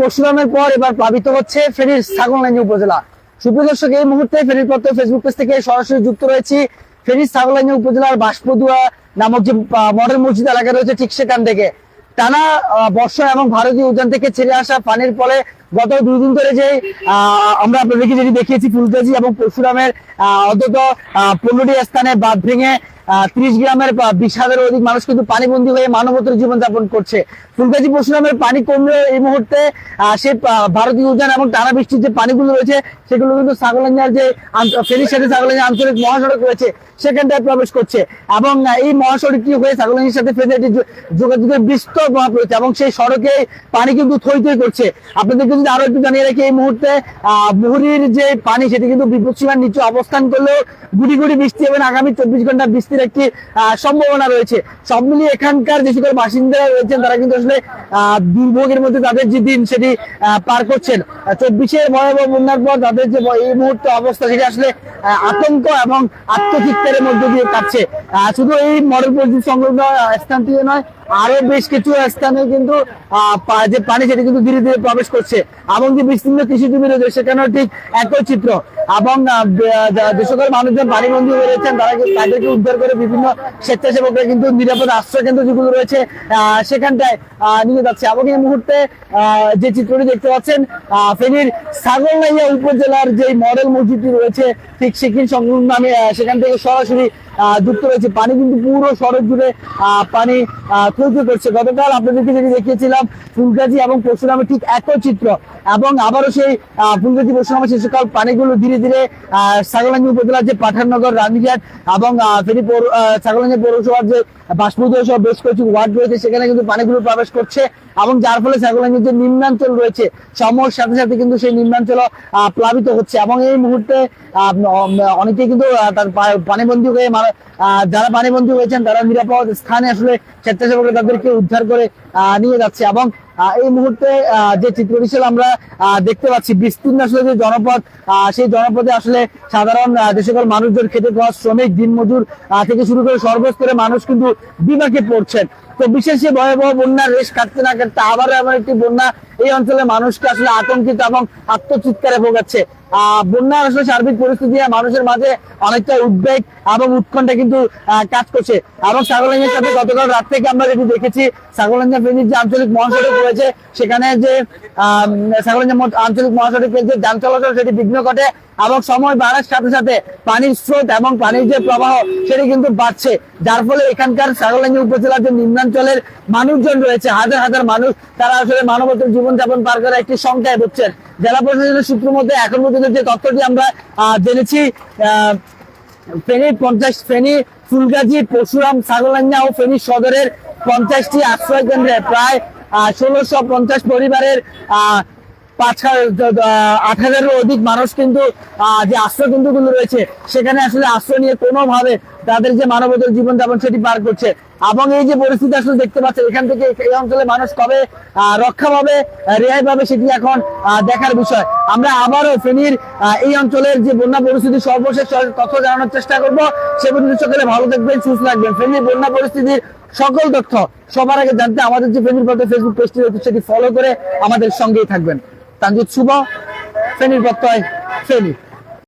পরশুরামের পর এবার প্লাবিত হচ্ছে ছাগলনাইনি উপজেলা। এই মুহূর্তে পত্র ফেসবুক পেজ থেকে সরাসরি যুক্ত রয়েছি। ফেনীর ছাগলনাইনি উপজেলার বাঁশপদুয়া নামক যে মডেল মসজিদ এলাকা রয়েছে ঠিক সেখান থেকে। টানা বর্ষা এবং ভারতীয় উদ্যান থেকে ছেড়ে আসা পানির ফলে গত দুই দিন ধরে যে আমরা আপনাদেরকে যেটি দেখিয়েছি, ফুলগাজী এবং পরশুরামের অন্তত পনেরোটি স্থানে বাঁধ ভেঙে ত্রিশ গ্রামের বিশ হাজারের অধিক মানুষ কিন্তু পানিবন্দী হয়ে মানবতর জীবনযাপন করছে। ফুলগাজী, পরশুরামের পানি কমলেও এই মুহূর্তে সে ভারতীয় উদ্যান এবং টানা বৃষ্টির যে পানিগুলো রয়েছে, সেগুলো কিন্তু ছাগলাঞ্জার যে ফেনীর সাথে ছাগলাঞ্জা আঞ্চলিক মহাসড়ক রয়েছে, সেখানটায় প্রবেশ করছে এবং এই মহাসড়কটি হয়ে ছাগলাঞ্জির সাথে যো- যোগাযোগের বিস্তর প্রভাব রয়েছে এবং সেই সড়কে পানি কিন্তু থই থই করছে। আপনাদেরকে যদি আরও একটু জানিয়ে রাখি এই মুহূর্তে আহ যে পানি সেটি কিন্তু বিপদসীমার নিচে অবস্থান করলেও গুড়ি গুড়ি বৃষ্টি এবং আগামী চব্বিশ ঘণ্টা বৃষ্টির একটি সম্ভাবনা রয়েছে। সব মিলিয়ে এখানকার যে সকল বাসিন্দারা রয়েছেন তারা কিন্তু আসলে দুর্ভোগের মধ্যে তাদের যে দিন সেটি পার করছেন। চব্বিশের ভয়াবহ বন্যার পর তাদের যে এই মুহূর্তে অবস্থা সেটি আসলে আতঙ্ক এবং আত্মচিত্তের মধ্যে দিয়ে কাটছে। শুধু এই মডেল পরিচিত সংলগ্ন আহ, স্থান থেকে নয় আরও বেশ কিছু স্থানে কিন্তু যে পানি সেটি কিন্তু ধীরে ধীরে প্রবেশ করছে। এবং যে বিস্তীর্ণ কৃষি জমি রয়েছে, সেখানেও ঠিক একই চিত্র। এবং যা- সকল মানুষজন পানিবন্দী হয়ে রয়েছেন, তারা তাদেরকে উদ্ধার করে বিভিন্ন স্বেচ্ছাসেবকরা কিন্তু নিরাপদ আশ্রয় কেন্দ্র যেগুলো রয়েছে সেখানটায় নিয়ে যাচ্ছে। এবং এই মুহূর্তে যে চিত্রটি দেখতে পাচ্ছেন ফেনীর ছাগলনাইয়া উপজেলার যে মডেল মসজিদটি রয়েছে, ঠিক সেখানে সংলগ্ন আমি সেখান থেকে সরাসরি যুক্ত রয়েছে। পানি কিন্তু পুরো সড়ক জুড়ে পানি থইতে করছে। গতকাল আপনাদেরকে যেটি দেখিয়েছিলাম ফুলগাজী এবং পরশুরামে ঠিক একই চিত্র। এবং আবারও সেই আহ, ফুলগাজী পরশুরামে শিশুকাল পানিগুলো ধীরে ধীরে ছাগলাঙ্গি উপজেলার যে পাঠাননগর রানীঘাট এবং ফেনী পৌর আহ, পৌরসভার যে বাষ্পদীয় সহ বেশ কয়েকটি ওয়ার্ড রয়েছে সেখানে কিন্তু পানিগুলো প্রবেশ করছে এবং যার ফলে ছাগলাঙ্গির যে নিম্নাঞ্চল রয়েছে সময়ের সাথে সাথে কিন্তু সেই নিম্নাঞ্চল প্লাবিত হচ্ছে এবং এই মুহূর্তে অনেকেই কিন্তু তার পানিবন্দী হয়ে যারা পানিবন্দী হয়েছেন তারা নিরাপদ স্থানে আসলে স্বেচ্ছাসেবকরা তাদেরকে উদ্ধার করে নিয়ে যাচ্ছে এবং এই মুহূর্তে যে চিত্রটি ছিল আমরা দেখতে পাচ্ছি, বিস্তীর্ণ আসলে যে জনপদ সেই জনপদে আসলে সাধারণ যে সকল মানুষজন খেতে খাওয়া শ্রমিক, দিনমজুর থেকে শুরু করে সর্বস্তরে মানুষ কিন্তু বিপাকে পড়ছেন। তো বিশেষ ভয়াবহ বন্যার রেশ কাটতে না কাটতে আবারও এমন একটি বন্যা এই অঞ্চলের মানুষকে আসলে আতঙ্কিত এবং আত্মচিৎকারে ভোগাচ্ছে। আহ বন্যার আসলে সার্বিক পরিস্থিতি মানুষের মাঝে অনেকটা উদ্বেগ এবং উৎকণ্ঠা কিন্তু কাজ করছে। এবং ছাগলাঙ্গের সাথে গতকাল রাত থেকে আমরা যেটি দেখেছি ছাগলাঙ্গা ফেনীর যে আঞ্চলিক মহাসড়ক রয়েছে, সেখানে যে আহ ছাগলাঙ্গা আঞ্চলিক মহাসড়কের যে যান চলাচল সেটি বিঘ্ন ঘটে। এবং সময় বাড়ার সাথে সাথে পানির স্রোত এবং পানির যে প্রবাহ সেটি কিন্তু বাড়ছে। যার ফলে এখানকার ছাগলাঙ্গি উপজেলার যে নিম্নাঞ্চলের মানুষজন রয়েছে হাজার হাজার মানুষ তারা আসলে মানবতর জীবনযাপন পার করার একটি সংখ্যায় হচ্ছেন জেলা প্রশাসনের সূত্র মধ্যে এখন পর্যন্ত যে তথ্যটি আমরা জেনেছি আহ, ফেনী পঞ্চাশ ফেনী ফুলগাজী পরশুরাম ছাগলাঙ্গা ও ফেনী সদরের পঞ্চাশটি আশ্রয় কেন্দ্রে প্রায় ষোলোশো পঞ্চাশ পরিবারের পাঁচ আট হাজারেরও অধিক মানুষ কিন্তু যে আশ্রয় কেন্দ্রগুলো রয়েছে, সেখানে আসলে আশ্রয় নিয়ে কোনোভাবে তাদের যে মানবতার জীবনযাপন সেটি পার করছে। এবং এই যে পরিস্থিতি আসলে দেখতে পাচ্ছেন, এখান থেকে এই অঞ্চলে মানুষ কবে রক্ষা পাবে রেহাই পাবে সেটি এখন দেখার বিষয়। আমরা আবারও ফেনীর এই অঞ্চলের যে বন্যা পরিস্থিতি সর্বশেষ তথ্য জানানোর চেষ্টা করব। সে পর্যন্ত সকলে ভালো থাকবেন, সুস্থ থাকবেন। ফেনীর বন্যা পরিস্থিতির সকল তথ্য সবার আগে জানতে আমাদের যে ফেনীর ফেসবুক পেজটি রয়েছে, সেটি ফলো করে আমাদের সঙ্গেই থাকবেন। তানজিৎ শুভ ফেনীর প্রত্যয় ফেনী।